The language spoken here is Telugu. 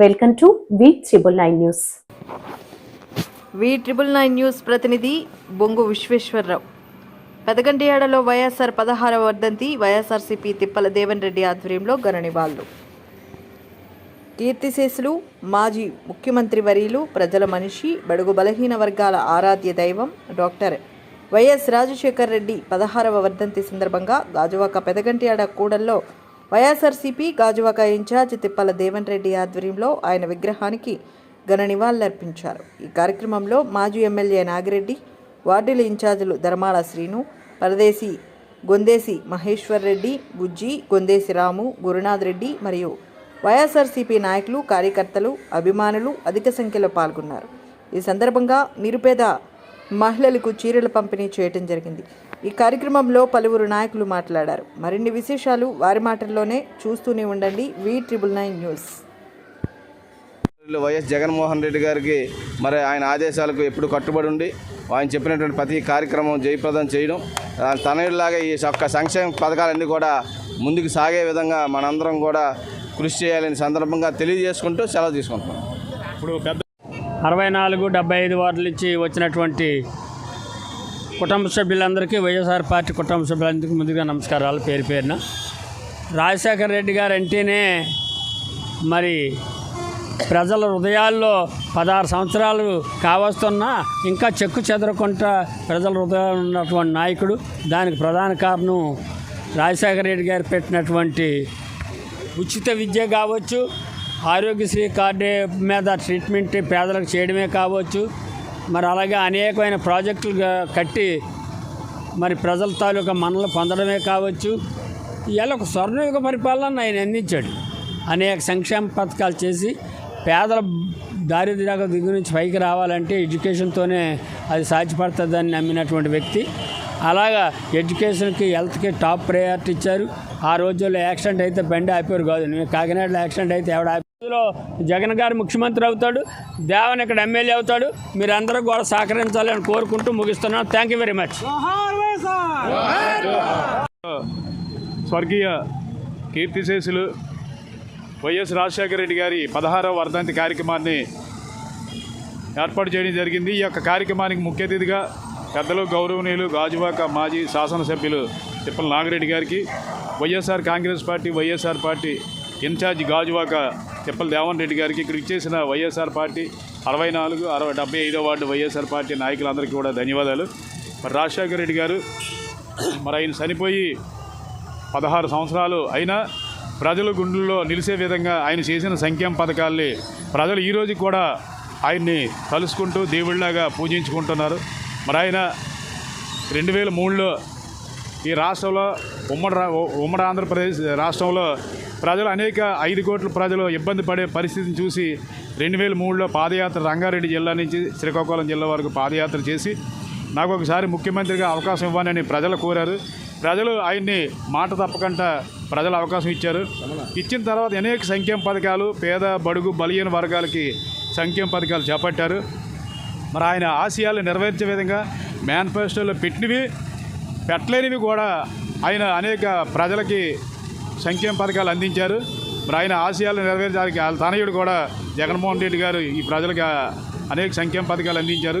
Welcome to V triple nine news. V triple nine news ప్రతినిధి బొంగు విశ్వేశ్వరరావు. పెదగంటియాడలో వైఎస్ఆర్ పదహారవ వర్ధంతి వైఎస్ఆర్సీపీ తిప్పల దేవన్ రెడ్డి ఆధ్వర్యంలో ఘన నివాళులు. కీర్తిశేషులు మాజీ ముఖ్యమంత్రి వర్యులు ప్రజల మనిషి బడుగు బలహీన వర్గాల ఆరాధ్య దైవం డాక్టర్ వైఎస్ రాజశేఖర్ రెడ్డి పదహారవ వర్ధంతి సందర్భంగా గాజువాక పెదగంటియాడ కూడల్లో వైఎస్ఆర్సీపీ గాజువాక ఇన్ఛార్జ్ తిప్పల దేవన్ రెడ్డి ఆధ్వర్యంలో ఆయన విగ్రహానికి ఘన నివాళులర్పించారు. ఈ కార్యక్రమంలో మాజీ ఎమ్మెల్యే నాగిరెడ్డి వార్డుల ఇన్ఛార్జీలు ధర్మాల శ్రీను పరదేశి గొందేసి మహేశ్వర్ రెడ్డి బుజ్జి గొందేసి రాము గురునాథ్ రెడ్డి మరియు వైఎస్ఆర్సీపీ నాయకులు కార్యకర్తలు అభిమానులు అధిక సంఖ్యలో పాల్గొన్నారు. ఈ సందర్భంగా నిరుపేద మహిళలకు చీరలు పంపిణీ చేయటం జరిగింది. ఈ కార్యక్రమంలో పలువురు నాయకులు మాట్లాడారు. మరిన్ని విశేషాలు వారి మాటల్లోనే చూస్తూనే ఉండండి. V triple nine news. YS Jaganmohan Reddy గారికి మరి ఆయన ఆదేశాలకు ఎప్పుడు కట్టుబడి ఉండి ఆయన చెప్పినటువంటి ప్రతి కార్యక్రమం జయప్రదం చేయడం తనయుడిలాగా ఈ యొక్క సంక్షేమ పథకాలన్నీ కూడా ముందుకు సాగే విధంగా మనందరం కూడా కృషి చేయాలని సందర్భంగా తెలియజేసుకుంటూ సెలవు తీసుకుంటున్నాం. ఇప్పుడు పెద్ద అరవై నాలుగు డెబ్బై ఐదు వార్డుల నుంచి వచ్చినటువంటి కుటుంబ సభ్యులందరికీ వైఎస్ఆర్ పార్టీ కుటుంబ సభ్యులందరికీ ముందుగా నమస్కారాలు. పేరు పేరున రాజశేఖర రెడ్డి గారు అంటేనే మరి ప్రజల హృదయాల్లో పదహారు సంవత్సరాలు కావస్తున్నా ఇంకా చెక్కు చెదరకుండా ప్రజల హృదయాలు ఉన్నటువంటి నాయకుడు. దానికి ప్రధాన కారణం రాజశేఖర రెడ్డి గారు పెట్టినటువంటి ఉచిత విద్య కావచ్చు ఆరోగ్యశ్రీ కార్డు మీద ట్రీట్మెంట్ పేదలకు చేయడమే కావచ్చు మరి అలాగే అనేకమైన ప్రాజెక్టులు కట్టి మరి ప్రజల తాలూకా మనలు పొందడమే కావచ్చు. ఇలా ఒక స్వర్ణయుగ పరిపాలన ఆయన అందించాడు. అనేక సంక్షేమ పథకాలు చేసి పేదల దారిద్ర్య దిగు నుంచి పైకి రావాలంటే ఎడ్యుకేషన్తోనే అది సాధ్యపడుతుందని నమ్మినటువంటి వ్యక్తి. అలాగా ఎడ్యుకేషన్కి హెల్త్కి టాప్ ప్రయారిటీ ఇచ్చారు. ఆ రోజుల్లో యాక్సిడెంట్ అయితే బండి ఆపేవారు కాదు. నేను కాకినాడలో యాక్సిడెంట్ అయితే ఎవడ ఆపేలో జగన్ గారు ముఖ్యమంత్రి అవుతాడు దేవన్ ఇక్కడ ఎమ్మెల్యే అవుతాడు. మీరందరూ కూడా సహకరించాలని కోరుకుంటూ ముగిస్తున్నాను. థ్యాంక్ యూ వెరీ మచ్ స్వర్గీయ కీర్తిశేషులు వైఎస్ రాజశేఖర రెడ్డి గారి పదహారవ వర్ధంతి కార్యక్రమాన్ని ఏర్పాటు చేయడం జరిగింది. ఈ యొక్క కార్యక్రమానికి ముఖ్య అతిథిగా పెద్దలు గౌరవనీయులు గాజువాక మాజీ శాసనసభ్యులు తిప్పల నాగిరెడ్డి గారికి YSR Congress Party YSR party incharge Gajuwaka Tippala Devan Reddy గారికి ఇక్కడ ఇచ్చేసిన వైఎస్ఆర్ పార్టీ అరవై నాలుగు అరవై డెబ్బై ఐదో వార్డు వైఎస్ఆర్ పార్టీ నాయకులందరికీ కూడా ధన్యవాదాలు. మరి రాజశేఖర రెడ్డి గారు మరి ఆయన చనిపోయి పదహారు సంవత్సరాలు అయినా ప్రజల గుండెల్లో నిలిసే విధంగా ఆయన చేసిన సంక్షేమ పథకాల్ని ప్రజలు ఈరోజు కూడా ఆయన్ని కలుసుకుంటూ దేవుళ్ళలాగా పూజించుకుంటున్నారు. మరి ఆయన రెండు వేల మూడులో ఈ రాష్ట్రంలో ఉమ్మడి ఉమ్మడి ఆంధ్రప్రదేశ్ రాష్ట్రంలో ప్రజలు అనేక ఐదు కోట్ల ప్రజలు ఇబ్బంది పడే పరిస్థితిని చూసి రెండు వేల మూడులో పాదయాత్ర రంగారెడ్డి జిల్లా నుంచి శ్రీకాకుళం జిల్లా వరకు పాదయాత్ర చేసి నాకు ఒకసారి ముఖ్యమంత్రిగా అవకాశం ఇవ్వనని ప్రజలు కోరారు. ప్రజలు ఆయన్ని మాట తప్పకుండా ప్రజలు అవకాశం ఇచ్చారు. ఇచ్చిన తర్వాత అనేక సంక్షేమ పథకాలు పేద బడుగు బలియన వర్గాలకి సంక్షేమ పథకాలు చేపట్టారు. మరి ఆయన ఆశయాలు నెరవేర్చే విధంగా మేనిఫెస్టోలో పెట్టినవి పెట్టలేనివి కూడా ఆయన అనేక ప్రజలకి సంక్షేమ పథకాలు అందించారు. మరి ఆయన ఆశయాలు నెరవేర్చడానికి వాళ్ళ తనయుడు కూడా జగన్మోహన్ రెడ్డి గారు ఈ ప్రజలకు అనేక సంక్షేమ పథకాలు అందించారు.